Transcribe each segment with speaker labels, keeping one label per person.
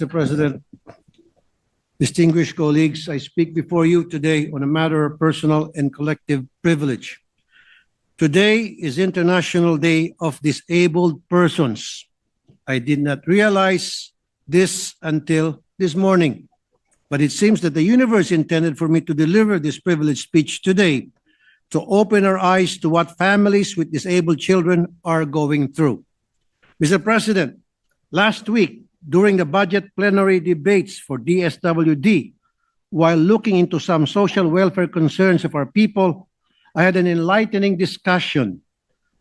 Speaker 1: Mr. President, distinguished colleagues, I speak before you today on a matter of personal and collective privilege. Today is International Day of Disabled Persons. I did not realize this until this morning, but it seems that the universe intended for me to deliver this privileged speech today to open our eyes to what families with disabled children are going through. Mr. President, last week, during the budget plenary debates for DSWD, while looking into some social welfare concerns of our people, I had an enlightening discussion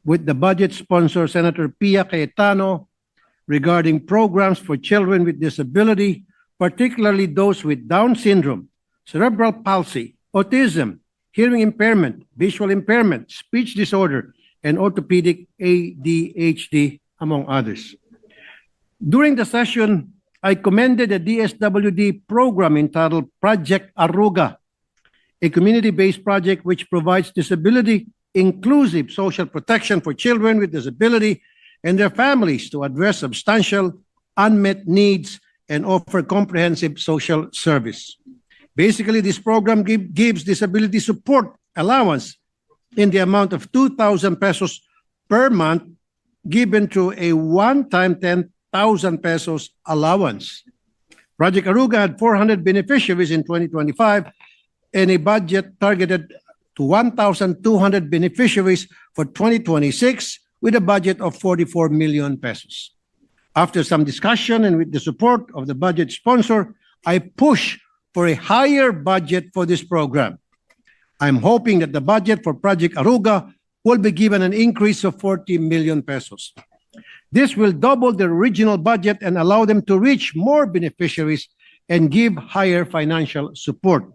Speaker 1: with the budget sponsor, Senator Pia Cayetano, regarding programs for children with disability, particularly those with Down syndrome, cerebral palsy, autism, hearing impairment, visual impairment, speech disorder, and orthopedic ADHD, among others. During the session, I commended a DSWD program entitled Project Aruga, a community-based project which provides disability inclusive social protection for children with disability and their families to address substantial unmet needs and offer comprehensive social service. Basically, this program give- gives disability support allowance in the amount of 2,000 pesos per month given to a one-time 10,000 pesos allowance. Project Aruga had 400 beneficiaries in 2025 and a budget targeted to 1,200 beneficiaries for 2026 with a budget of 44 million pesos. After some discussion and with the support of the budget sponsor, I push for a higher budget for this program. I'm hoping that the budget for Project Aruga will be given an increase of 40 million pesos. This will double the original budget and allow them to reach more beneficiaries and give higher financial support.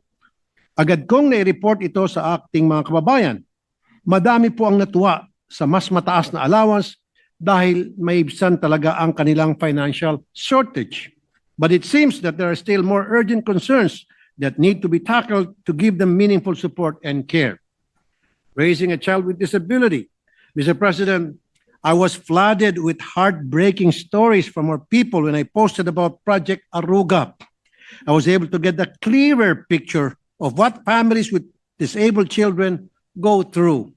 Speaker 1: Agad kong nai-report ito sa acting mga kababayan. Madami po ang natuwa sa mas mataas na allowance dahil maibsan talaga ang kanilang financial shortage. But it seems that there are still more urgent concerns that need to be tackled to give them meaningful support and care. Raising a child with disability. Mr. President, I was flooded with heartbreaking stories from our people when I posted about Project Aruga. I was able to get a clearer picture of what families with disabled children go through.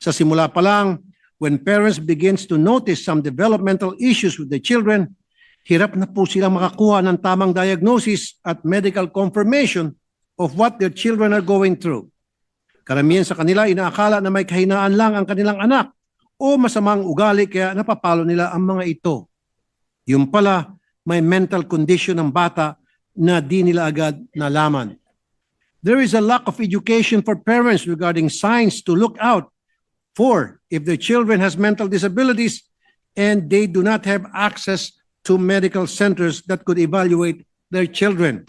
Speaker 1: Sa simula pa lang, when parents begins to notice some developmental issues with the children, hirap na po silang makakuha ng tamang diagnosis at medical confirmation of what their children are going through. Karamihan sa kanila inaakala na may kahinaan lang ang kanilang anak o masamang ugali kaya napapalo nila ang mga ito. Yung pala, may mental condition ng bata na di nila agad nalaman. There is a lack of education for parents regarding signs to look out for if their children has mental disabilities and they do not have access to medical centers that could evaluate their children.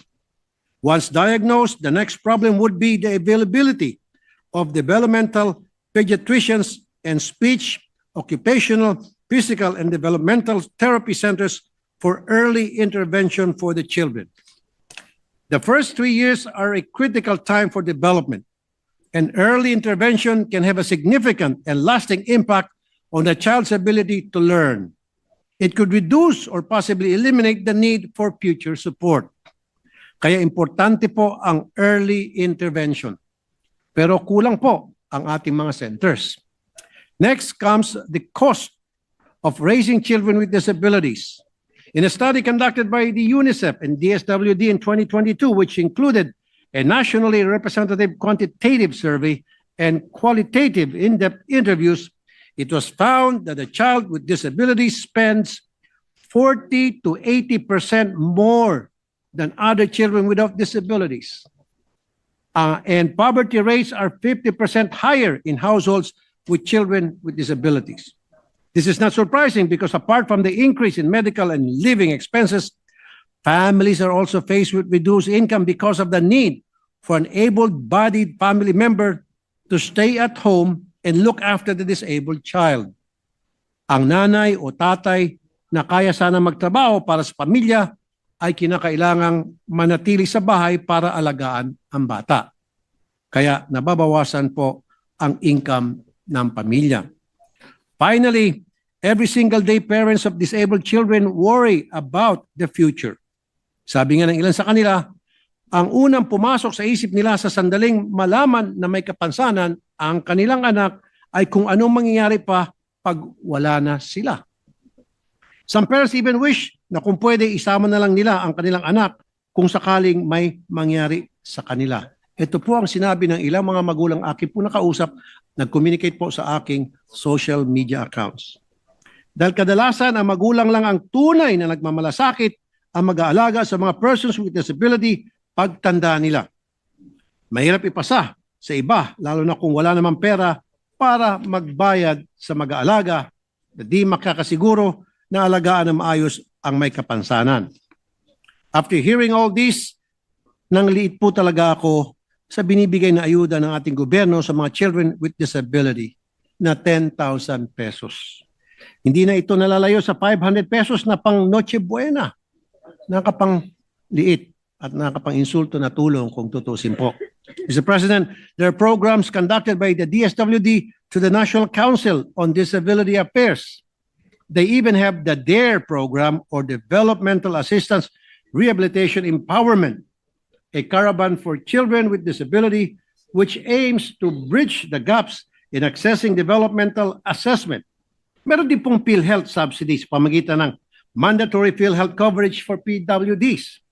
Speaker 1: Once diagnosed, the next problem would be the availability of developmental pediatricians and speech, occupational, physical, and developmental therapy centers for early intervention for the children. The first three years are a critical time for development, and early intervention can have a significant and lasting impact on the child's ability to learn. It could reduce or possibly eliminate the need for future support. Kaya importante po ang early intervention. Pero kulang po ang ating mga centers. Next comes the cost of raising children with disabilities. In a study conducted by the UNICEF and DSWD in 2022, which included a nationally representative quantitative survey and qualitative in-depth interviews, it was found that a child with disabilities spends 40 to 80% more than other children without disabilities. Uh, and poverty rates are 50% higher in households with children with disabilities. This is not surprising because apart from the increase in medical and living expenses, families are also faced with reduced income because of the need for an able-bodied family member to stay at home and look after the disabled child. Ang nanay o tatay na kaya sana magtrabaho para sa pamilya ay kinakailangang manatili sa bahay para alagaan ang bata. Kaya nababawasan po ang income ng pamilya. Finally, every single day parents of disabled children worry about the future. Sabi nga ng ilan sa kanila, ang unang pumasok sa isip nila sa sandaling malaman na may kapansanan ang kanilang anak ay kung anong mangyayari pa pag wala na sila. Some parents even wish na kung pwede isama na lang nila ang kanilang anak kung sakaling may mangyari sa kanila. Ito po ang sinabi ng ilang mga magulang akin po nakausap, nag-communicate po sa aking social media accounts. Dahil kadalasan ang magulang lang ang tunay na nagmamalasakit ang mag-aalaga sa mga persons with disability pagtanda nila. Mahirap ipasa sa iba, lalo na kung wala namang pera para magbayad sa mag-aalaga na di makakasiguro na alagaan ng maayos ang may kapansanan. After hearing all this, nang liit po talaga ako sa binibigay na ayuda ng ating gobyerno sa mga children with disability na 10,000 pesos. Hindi na ito nalalayo sa 500 pesos na pang Noche Buena. Nakapang liit at nakapang insulto na tulong kung tutusin po. Mr. President, there are programs conducted by the DSWD to the National Council on Disability Affairs. They even have the DARE program or Developmental Assistance Rehabilitation Empowerment, a caravan for children with disability which aims to bridge the gaps in accessing developmental assessment. Meron din pong PhilHealth subsidies pamagitan ng mandatory PhilHealth coverage for PWDs.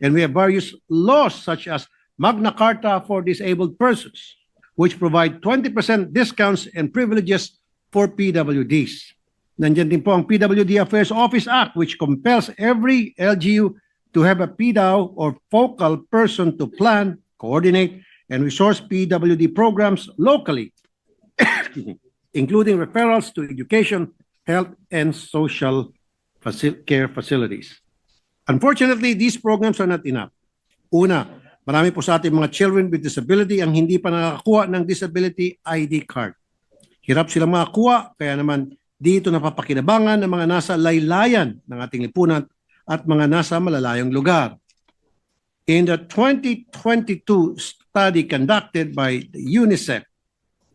Speaker 1: And we have various laws such as Magna Carta for disabled persons, which provide 20% discounts and privileges for PWDs. Nandiyan din po ang PWD Affairs Office Act which compels every LGU to have a PDAO or focal person to plan, coordinate, and resource PWD programs locally, including referrals to education, health, and social faci- care facilities. Unfortunately, these programs are not enough. Una, marami po sa ating mga children with disability ang hindi pa nakakakuha ng disability ID card. Hirap silang makakuha, kaya naman dito napapakinabangan ng mga nasa laylayan ng ating lipunan at mga nasa malalayong lugar. In the 2022 study conducted by UNICEF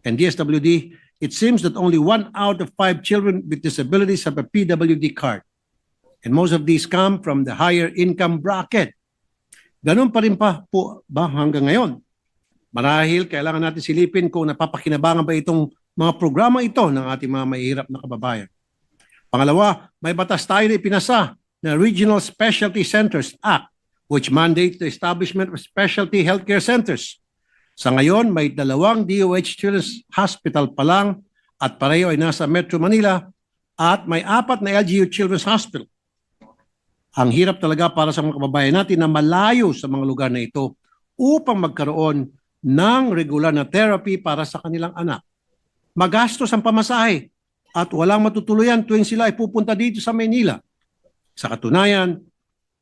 Speaker 1: and DSWD, it seems that only one out of five children with disabilities have a PWD card. And most of these come from the higher income bracket. Ganun pa rin pa po ba hanggang ngayon? Marahil kailangan natin silipin kung napapakinabangan ba itong mga programa ito ng ating mga mahihirap na kababayan. Pangalawa, may batas tayo na ipinasa na Regional Specialty Centers Act which mandates the establishment of specialty healthcare centers. Sa ngayon, may dalawang DOH Children's Hospital pa lang at pareho ay nasa Metro Manila at may apat na LGU Children's Hospital. Ang hirap talaga para sa mga kababayan natin na malayo sa mga lugar na ito upang magkaroon ng regular na therapy para sa kanilang anak. Magastos ang pamasahe at walang matutuluyan tuwing sila ay pupunta dito sa Maynila. Sa katunayan,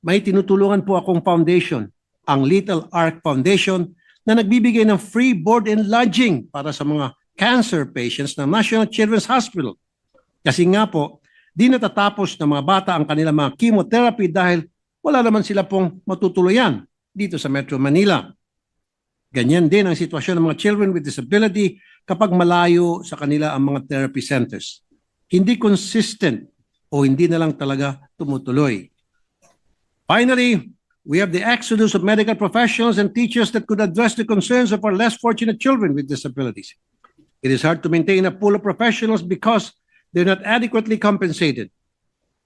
Speaker 1: may tinutulungan po akong foundation, ang Little Ark Foundation, na nagbibigay ng free board and lodging para sa mga cancer patients ng National Children's Hospital. Kasi nga po, di natatapos ng mga bata ang kanilang mga chemotherapy dahil wala naman sila pong matutuluyan dito sa Metro Manila. Ganyan din ang sitwasyon ng mga children with disability kapag malayo sa kanila ang mga therapy centers. Hindi consistent o hindi na lang talaga tumutuloy. Finally, we have the exodus of medical professionals and teachers that could address the concerns of our less fortunate children with disabilities. It is hard to maintain a pool of professionals because they're not adequately compensated.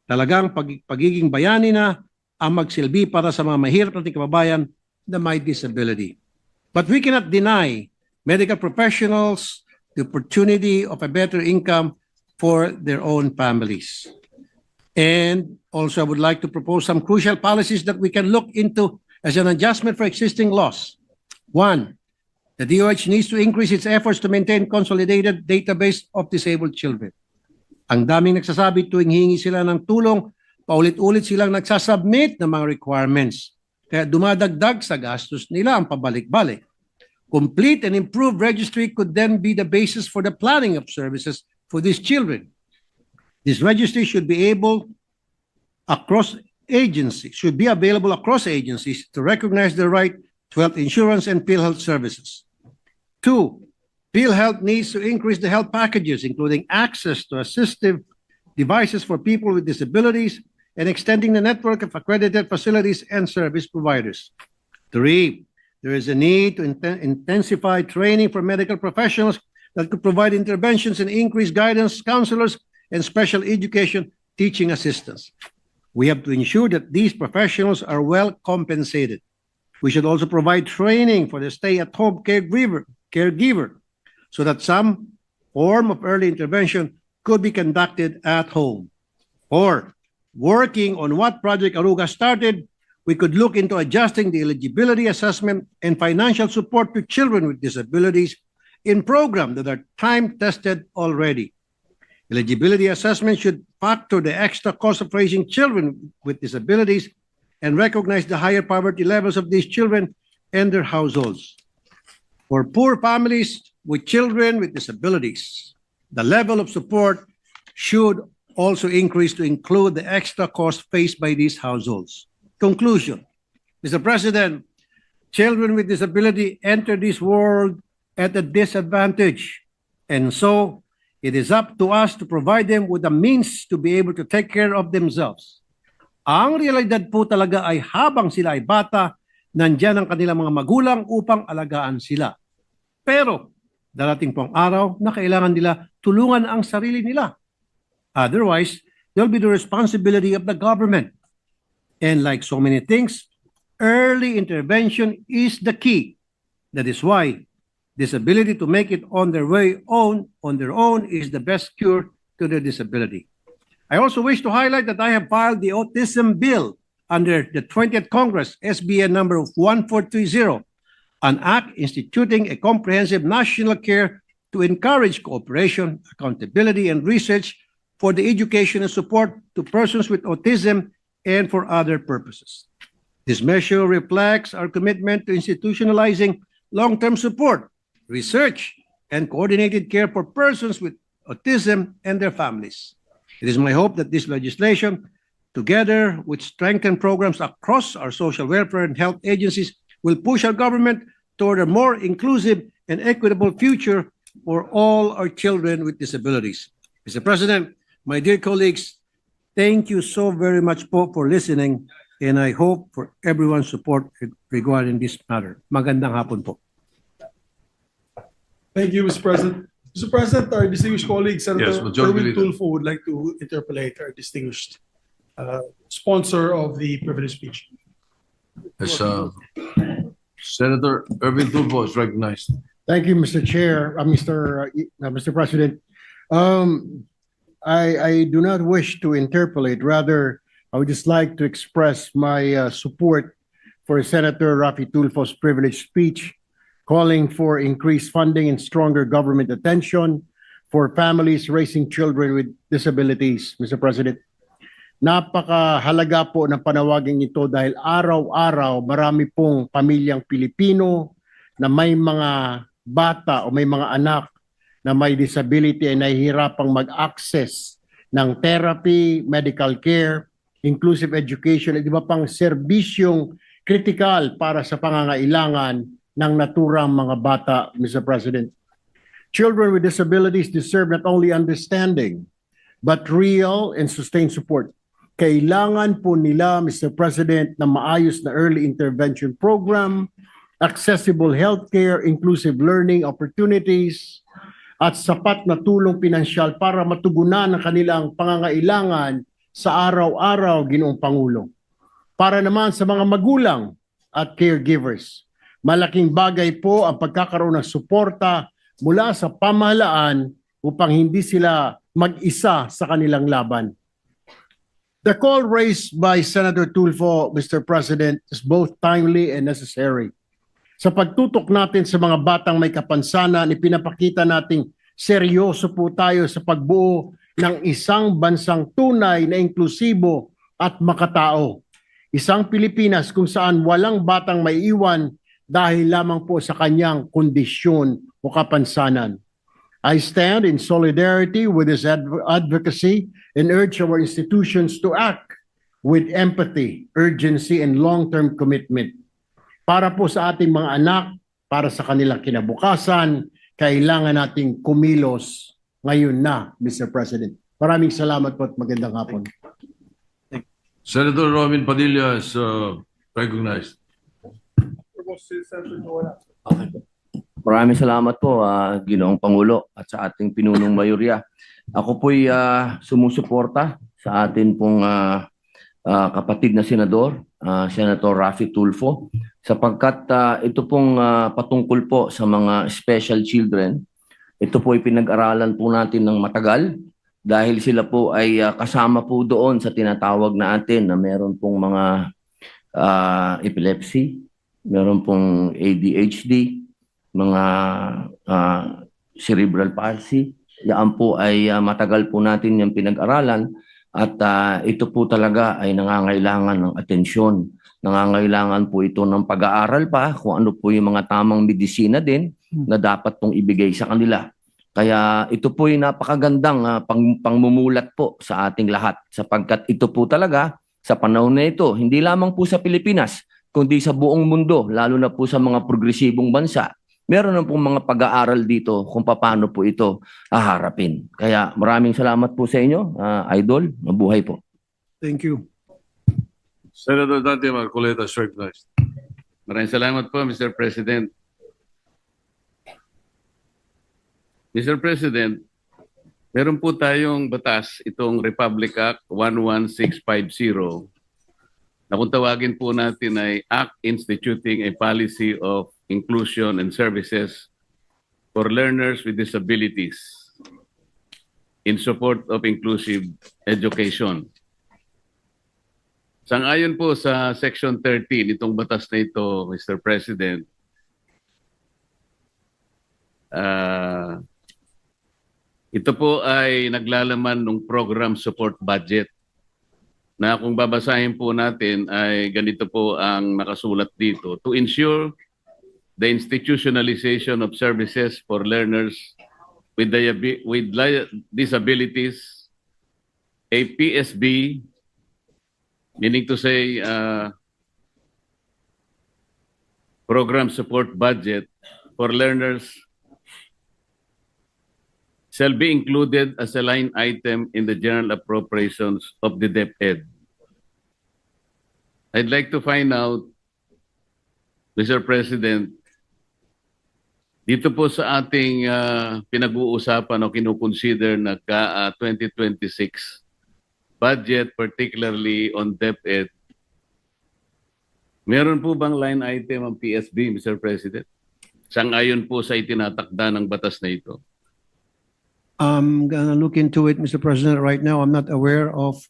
Speaker 1: Talagang pag, pagiging bayani na ang magsilbi para sa mga mahirap nating kababayan na may disability. But we cannot deny medical professionals the opportunity of a better income for their own families. And also, I would like to propose some crucial policies that we can look into as an adjustment for existing laws. One, the DOH needs to increase its efforts to maintain consolidated database of disabled children. Ang daming nagsasabi tuwing hingi sila ng tulong, paulit-ulit silang nagsasubmit ng mga requirements. Kaya dumadagdag sa gastos nila ang pabalik-balik. Complete and improved registry could then be the basis for the planning of services for these children. This registry should be able across agencies, should be available across agencies to recognize the right to health insurance and PhilHealth services. Two, PhilHealth needs to increase the health packages, including access to assistive devices for people with disabilities and extending the network of accredited facilities and service providers. Three, there is a need to inten- intensify training for medical professionals that could provide interventions and increase guidance, counselors, and special education teaching assistants. We have to ensure that these professionals are well compensated. We should also provide training for the stay-at-home caregiver, caregiver so that some form of early intervention could be conducted at home. Or, working on what Project Aruga started, we could look into adjusting the eligibility assessment and financial support to children with disabilities in programs that are time-tested already. Eligibility assessment should factor the extra cost of raising children with disabilities and recognize the higher poverty levels of these children and their households. For poor families with children with disabilities, the level of support should also increase to include the extra cost faced by these households. Conclusion. Mr. President, children with disability enter this world at a disadvantage. And so it is up to us to provide them with the means to be able to take care of themselves. Ang realidad po talaga ay habang sila ay bata, nandyan ang kanilang mga magulang upang alagaan sila. Pero darating po ang araw na kailangan nila tulungan ang sarili nila. Otherwise, they'll be the responsibility of the government. And like so many things, early intervention is the key. That is why disability to make it on their way own on their own is the best cure to their disability. I also wish to highlight that I have filed the autism bill under the 20th Congress SBN number 1430, an act instituting a comprehensive national care to encourage cooperation, accountability, and research for the education and support to persons with autism and for other purposes. This measure reflects our commitment to institutionalizing long-term support, research, and coordinated care for persons with autism and their families. It is my hope that this legislation, together with strengthened programs across our social welfare and health agencies, will push our government toward a more inclusive and equitable future for all our children with disabilities. Mr. President, my dear colleagues, thank you so very much for listening and I hope for everyone's support regarding this matter. Magandang hapon po.
Speaker 2: Thank you, Mr. President. Mr. President, our distinguished colleague, Senator
Speaker 3: Yes, Majority
Speaker 2: Erwin Tulfo would like to interpolate our distinguished uh, sponsor of the privilege speech.
Speaker 3: As uh, Senator Irving Tulfo is recognized.
Speaker 4: Thank you, Mr. Chair, uh, Mr. uh, Mr. President. Um, I, I do not wish to interpolate, rather, I would just like to express my uh, support for Senator Rafi Tulfo's privileged speech calling for increased funding and stronger government attention for families raising children with disabilities, Mr. President. Napakahalaga po ng panawagin ito dahil araw-araw marami pong pamilyang Pilipino na may mga bata o may mga anak na may disability ay nahihirapang mag-access ng therapy, medical care, inclusive education at iba pang serbisyong kritikal para sa pangangailangan ng naturang mga bata, Mr. President. Children with disabilities deserve not only understanding, but real and sustained support. Kailangan po nila, Mr. President, na maayos na early intervention program, accessible healthcare, inclusive learning opportunities, at sapat na tulong pinansyal para matugunan ang kanilang pangangailangan sa araw-araw, Ginoong Pangulo. Para naman sa mga magulang at caregivers, malaking bagay po ang pagkakaroon ng suporta mula sa pamahalaan upang hindi sila mag-isa sa kanilang laban. The call raised by Senator Tulfo, Mr. President, is both timely and necessary. Sa pagtutok natin sa mga batang may kapansanan, ipinapakita nating seryoso po tayo sa pagbuo ng isang bansang tunay na inklusibo at makatao. Isang Pilipinas kung saan walang batang maiiwan dahil lamang po sa kanyang kondisyon o kapansanan. I stand in solidarity with this adv- advocacy and urge our institutions to act with empathy, urgency, and long-term commitment. Para po sa ating mga anak, para sa kanilang kinabukasan, kailangan nating kumilos ngayon na, Mr. President. Maraming salamat po at magandang hapon.
Speaker 3: Senator Robin Padilla is uh, recognized.
Speaker 5: Maraming salamat po, ah, Ginoong Pangulo at sa ating pinunong mayorya. Ako po'y ah, sumusuporta sa atin pong ah, ah, kapatid na senador, ah, Senator Rafi Tulfo, sapagkat ah, ito pong ah, patungkol po sa mga special children. Ito po ay pinag-aralan po natin ng matagal dahil sila po ay ah, kasama po doon sa tinatawag natin na meron pong mga ah, epilepsy, meron pong ADHD, mga ah, cerebral palsy. Yan po ay ah, matagal po natin yung pinag-aralan at ah, ito po talaga ay nangangailangan ng atensyon. Nangangailangan po ito ng pag-aaral pa kung ano po yung mga tamang medisina din na dapat pong ibigay sa kanila. Kaya ito po yung napakagandang ah, pang, pangmumulat po sa ating lahat sapagkat ito po talaga sa panahon na ito, hindi lamang po sa Pilipinas, kundi sa buong mundo, lalo na po sa mga progresibong bansa, meron na pong mga pag-aaral dito kung paano po ito haharapin. Kaya maraming salamat po sa inyo, ah, Idol. Mabuhay po.
Speaker 1: Thank you.
Speaker 3: Senator Dante Marcoleta is recognized.
Speaker 6: Maraming salamat po, Mr. President. Mr. President, meron po tayong batas, itong Republic Act 11650, na kung tawagin po natin ay Act Instituting a Policy of Inclusion and Services for Learners with Disabilities in support of inclusive education. Sangayon po sa Section 13 itong batas na ito, Mr. President, ah, ito po ay naglalaman ng program support budget na kung babasahin po natin ay ganito po ang nakasulat dito. To ensure the institutionalization of services for learners with, diabe- with li- disabilities, a PSB meaning to say uh, program support budget for learners shall be included as a line item in the general appropriations of the DepEd. I'd like to find out, Mr. President, dito po sa ating uh, pinag-uusapan o kinukonsider na ka, uh, 2026 budget, particularly on DepEd, meron po bang line item ang PSB, Mr. President? Sang-ayon po sa itinatakda ng batas na ito.
Speaker 1: I'm gonna look into it, Mr. President. Right now, I'm not aware of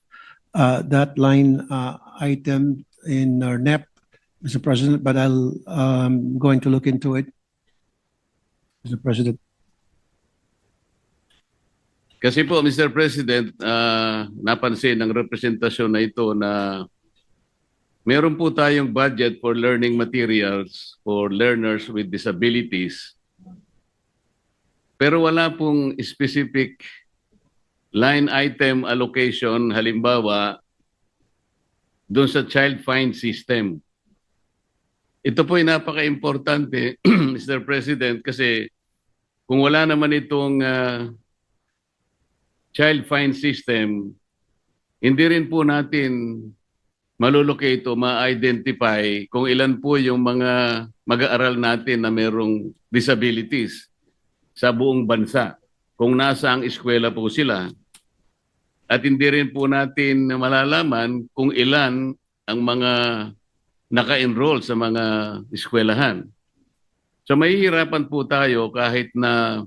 Speaker 1: uh, that line uh, item in our NEP, Mr. President, but I'll, um, going to look into it. Mr. President.
Speaker 6: Kasi po, Mr. President, ah, napansin ng representasyon na ito na meron po tayong budget for learning materials for learners with disabilities. Pero wala pong specific line item allocation, halimbawa, doon sa child fine system. Ito po ay napaka-importante, Mr. President, kasi kung wala naman itong ah, child fine system, hindi rin po natin malulocate o ma-identify kung ilan po yung mga mag-aaral natin na merong disabilities sa buong bansa. Kung nasa ang eskwela po sila. At hindi rin po natin malalaman kung ilan ang mga naka-enroll sa mga eskwelahan. So mahihirapan po tayo kahit na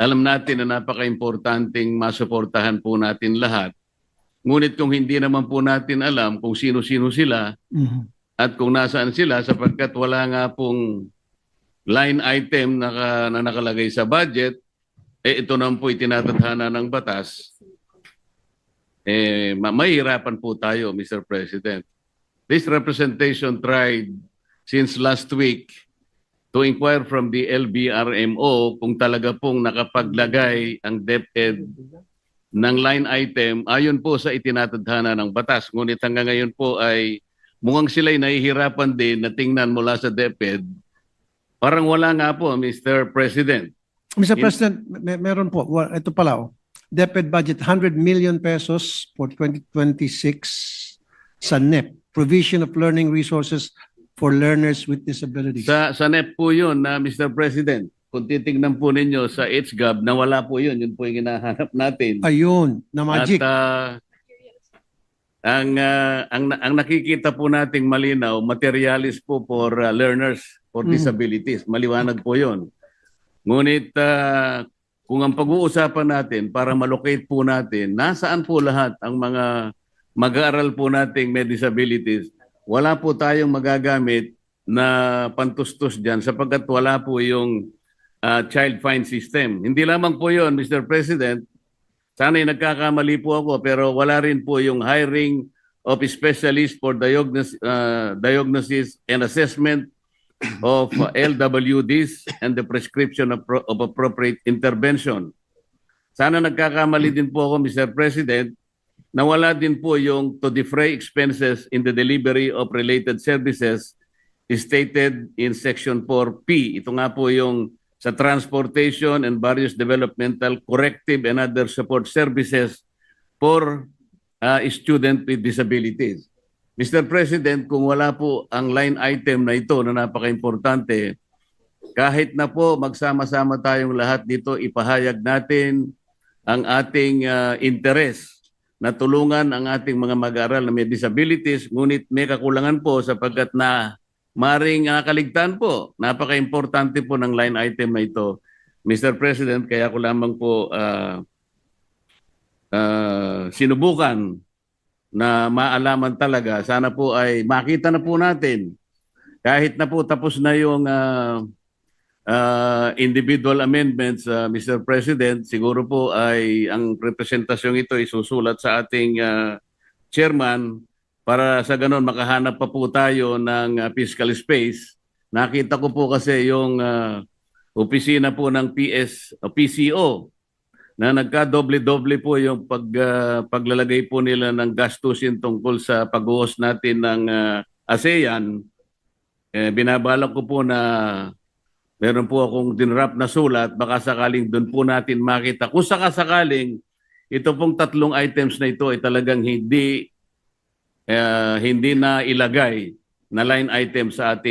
Speaker 6: alam natin na napaka-importanting masuportahan po natin lahat. Ngunit kung hindi naman po natin alam kung sino-sino sila at kung nasaan sila sapagkat wala nga pong line item na, na nakalagay sa budget, eh ito naman po itinatadhana ng batas, eh ma- mahihirapan po tayo, Mr. President. This representation tried since last week to inquire from the LBRMO kung talaga pong nakapaglagay ang DepEd ng line item ayon po sa itinatadhana ng batas. Ngunit hanggang ngayon po ay mukhang sila'y nahihirapan din na tingnan mula sa DepEd. Parang wala nga po, Mr. President.
Speaker 1: Mr.
Speaker 6: In-
Speaker 1: President, may, meron po. Ito pala, oh. DepEd budget 100 million pesos for 2026 sa NEP, Provision of Learning Resources for Learners with Disabilities.
Speaker 6: Sa, sa NEP po yun, na Mr. President. Kung titignan po ninyo sa HGAB, nawala po yun. Yun po yung hinahanap natin.
Speaker 1: Ayun, na magic.
Speaker 6: At ah, ang, ah, ang, ang nakikita po nating malinaw, materialis po for ah, learners for
Speaker 1: Mhm.
Speaker 6: disabilities. Maliwanag po yon. Ngunit ah, kung ang pag-uusapan natin para malocate po natin, nasaan po lahat ang mga mag-aaral po nating may disabilities, wala po tayong magagamit na pantustos dyan sapagkat wala po yung ah, child fine system. Hindi lamang po yon, Mr. President, Sana'y nagkakamali po ako pero wala rin po yung hiring of specialist for diagnosis, uh, diagnosis and assessment of uh, LWDs and the prescription of, pro- of appropriate intervention. Sana nagkakamali din po ako, Mr. President, na wala din po yung to defray expenses in the delivery of related services stated in Section 4P. Ito nga po yung sa transportation and various developmental, corrective and other support services for uh, student with disabilities. Mr. President, kung wala po ang line item na ito na napaka-importante, kahit na po magsama-sama tayong lahat dito, ipahayag natin ang ating uh, interes na tulungan ang ating mga mag-aaral na may disabilities, ngunit may kakulangan po sapagkat na maring nakaligtaan po. Napaka-importante po ng line item na ito. Mr. President, kaya ko lamang po ah, ah, sinubukan na maalaman talaga. Sana po ay makita na po natin. Kahit na po tapos na yung ah, ah, individual amendments, ah, Mr. President, siguro po ay ang representasyong ito isusulat sa ating ah, chairman para sa ganon makahanap pa po tayo ng uh, fiscal space. Nakita ko po kasi yung uh, opisina po ng PS o PCO na nagka-doble-doble po yung pag uh, paglalagay po nila ng gastusin tungkol sa pag-uos natin ng uh, ASEAN. Eh, binabalak ko po na meron po akong dinrap na sulat baka sakaling doon po natin makita kung sakasakaling ito pong tatlong items na ito ay talagang hindi eh, hindi na ilagay na line item sa ating